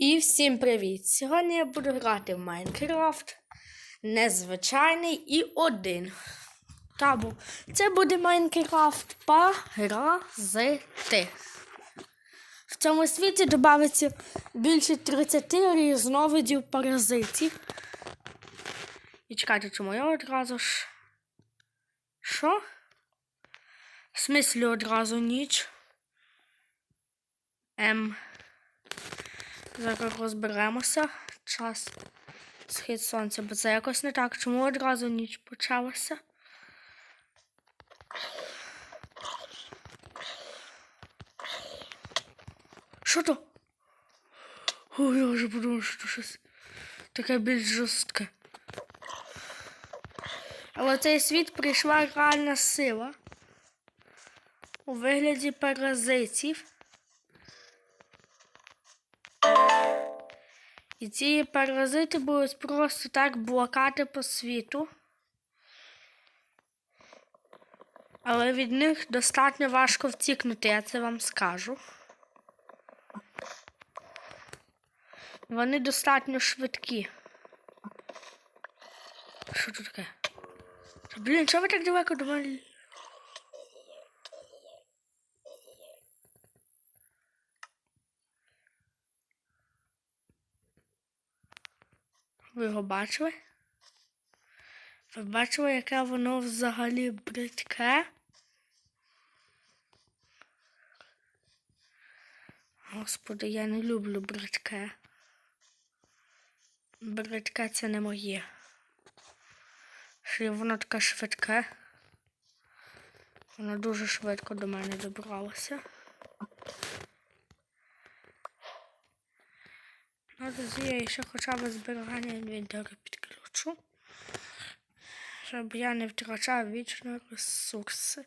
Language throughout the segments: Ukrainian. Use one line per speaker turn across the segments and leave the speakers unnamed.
І всім привіт! Сьогодні я буду грати в Майнкрафт незвичайний і один. Табу. Це буде Майнкрафт паразити. В цьому світі додається більше 30 різновидів паразитів. І чекайте, чому я одразу ж. Що? В смислі одразу ніч? Ем. Зараз розберемося. Час схід сонця, бо це якось не так. Чому одразу ніч почалася? Що то? Ой, я вже подумав, що щось таке більш жорстке. Але цей світ прийшла реальна сила у вигляді паразитів. І ці паразити будуть просто так блокати по світу. Але від них достатньо важко втікнути, я це вам скажу. Вони достатньо швидкі. Що тут таке? Блін, чого ви так далеко до мене? Ви його бачили? Ви бачили, яке воно взагалі бридке? Господи, я не люблю бридке. Бридке це не моє. Що воно таке швидке. Воно дуже швидко до мене добралося. Ну, тоді я ще хоча б зберігання інвентарю підключу. Щоб я не втрачав вічно ресурси.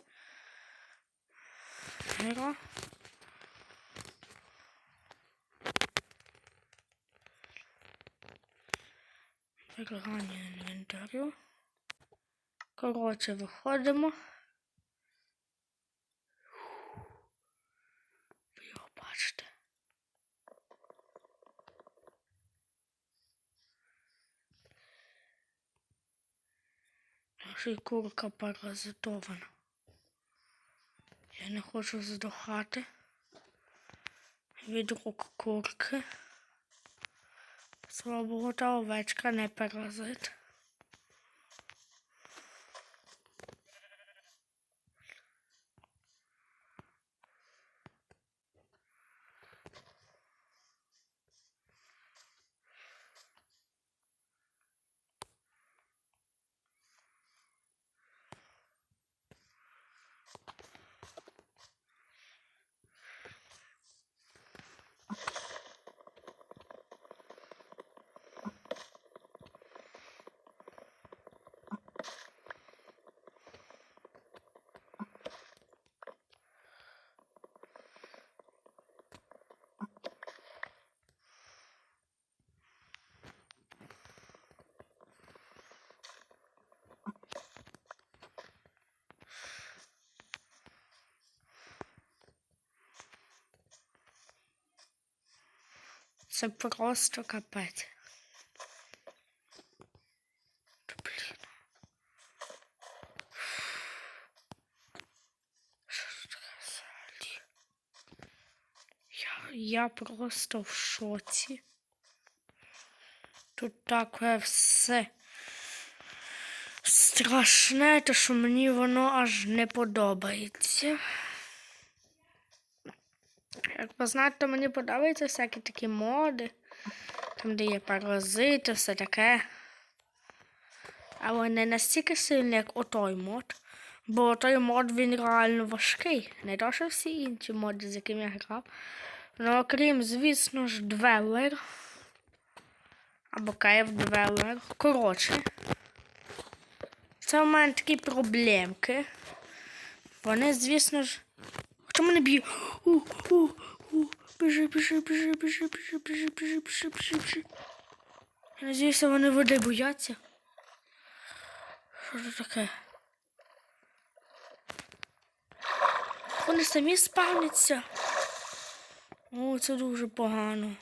Геро. Зберігання інвентарю. Коротше, виходимо. Наша курка паразитована. Я не хочу здохати від рук курки. Слава та овечка не паразит. Це просто капець. Блін. Я, я просто в шоці. Тут таке все страшне, то що мені воно аж не подобається. Як ви знаєте, мені подобаються всякі такі моди, там, де є паразити, все таке. Але не настільки сильний, як отой мод. Бо той мод він реально важкий. Не то, що всі інші моди, з якими я грав. Ну, окрім, звісно ж, Двелер. Або Кейв Двелер. Коротше. Це у мене такі проблемки. Вони, звісно ж. Хто мене б'є? У, біжи, біжи, біжи, біжи, біжи, біжи, біжи, біжи, біжи, біжи. Я надіюся, вони води бояться. Що це таке? Вони самі спавняться. О, це дуже погано.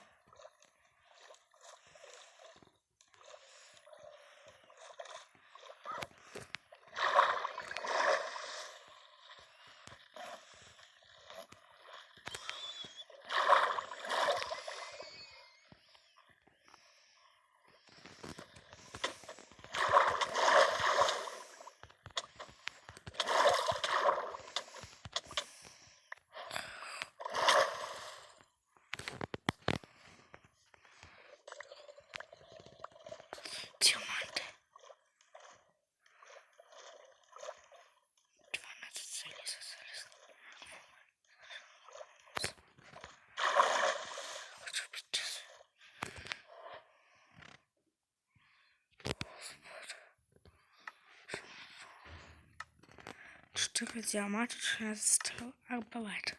Радіомат 16 арбалет.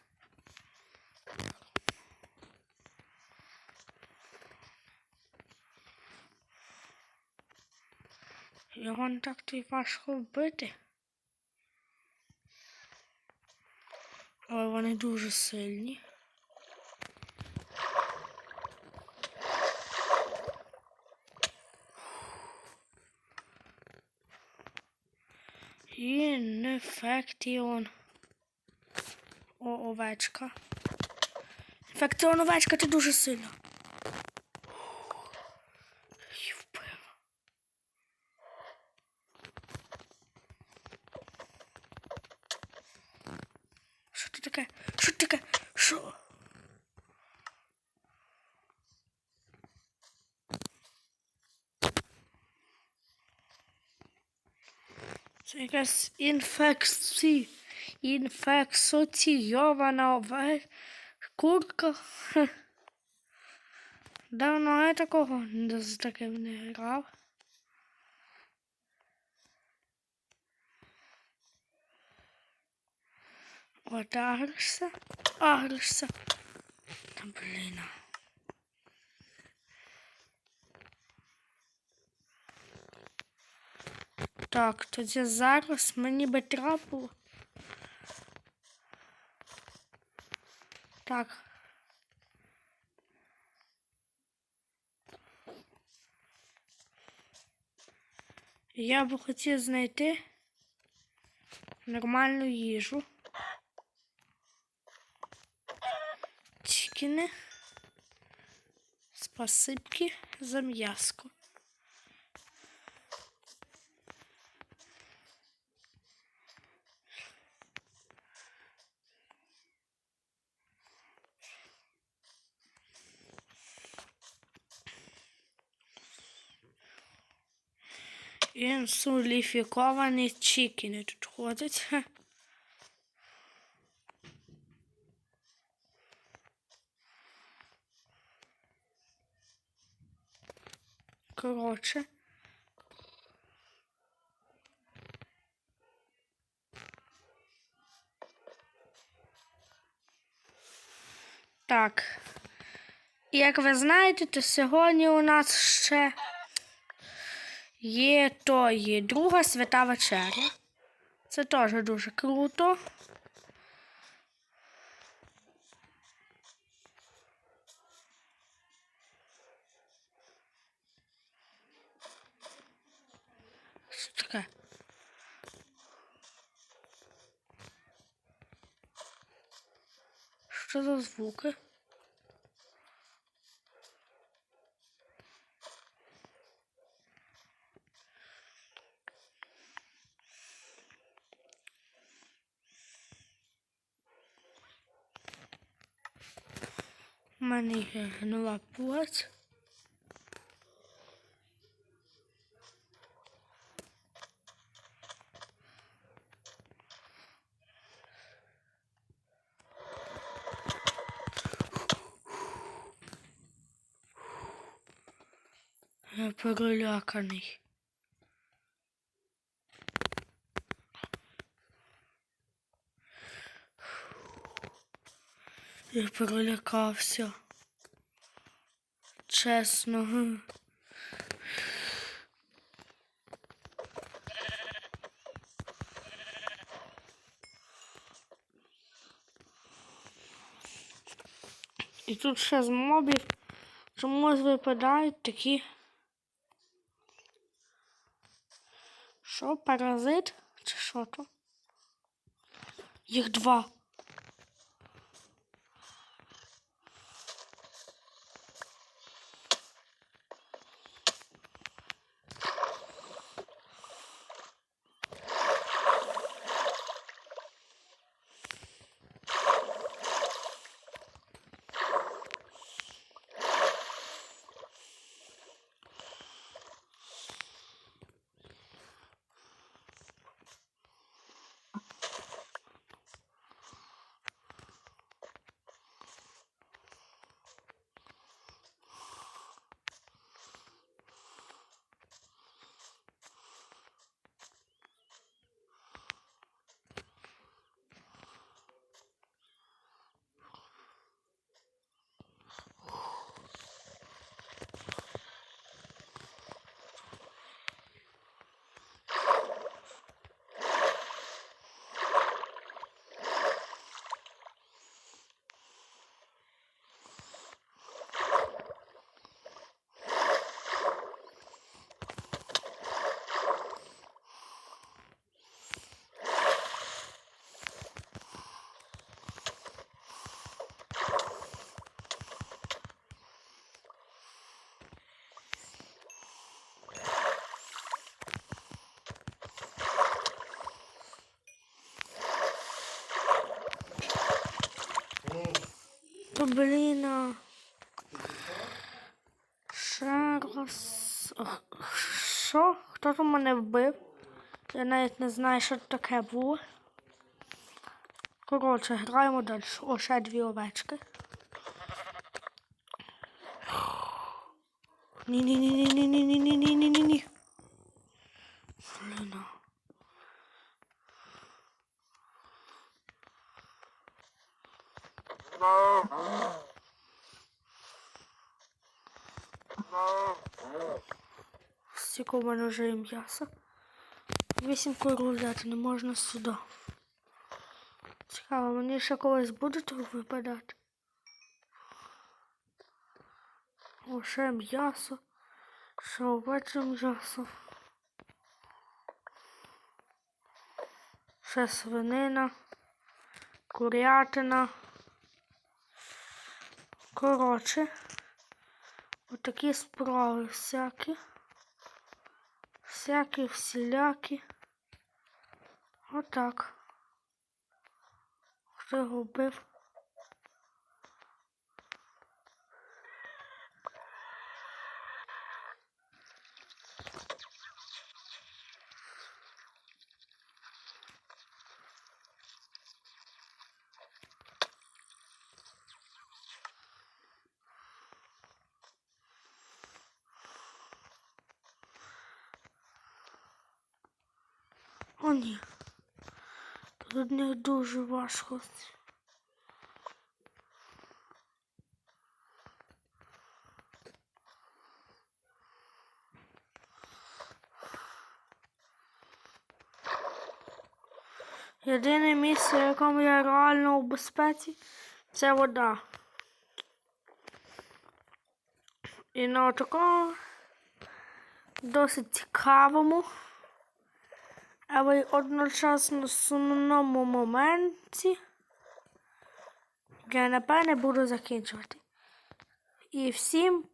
Його не так то й важко вбити. Але вони дуже сильні. Інфектіон. О, овечка. Інфекціон овечка, ти дуже. Її вбив. Що це таке? Що таке? Що? Це якась інфекція. Інфекційована ове... курка. Хе. Давно я такого з таким не грав. От агришся, агришся. Блін. Так, тоді зараз мені би треба було. Так. Я би хотів знайти нормальну їжу. Чікіни. Спасибки за м'яско. Інсуліфіковані чікіни тут ходять. Хе. Коротше. Так. Як ви знаєте, то сьогодні у нас ще є то є друга свята вечеря. Це теж дуже круто. Що таке? Що за звуки? У мене є нова плоть. Я Я перелякався. Чесно. І тут ще з мобів чомусь випадають такі. Що, паразит? Чи що то? Їх два. Блін. Ще раз. Що? Хто там мене вбив? Я навіть не знаю, що таке було. Коротше, граємо далі. О, ще дві овечки. Ні-ні-ні-ні-ні-ні-ні-ні-ні-ні. Блін. а. Стільки в мене вже є м'яса. Вісім взяти не можна сюди. Цікаво, мені ще колись буде тут випадати. О, ще м'ясо. Ще овече м'ясо. Ще свинина. Курятина. Коротше. Отакі справи всякі. Всякі, всілякі. Отак. Хто його Ні. Тут не дуже важко. Єдине місце, в якому я реально у безпеці, це вода. І на такому досить цікавому, але й одночасно сумному моменті я напевне буду закінчувати. І всім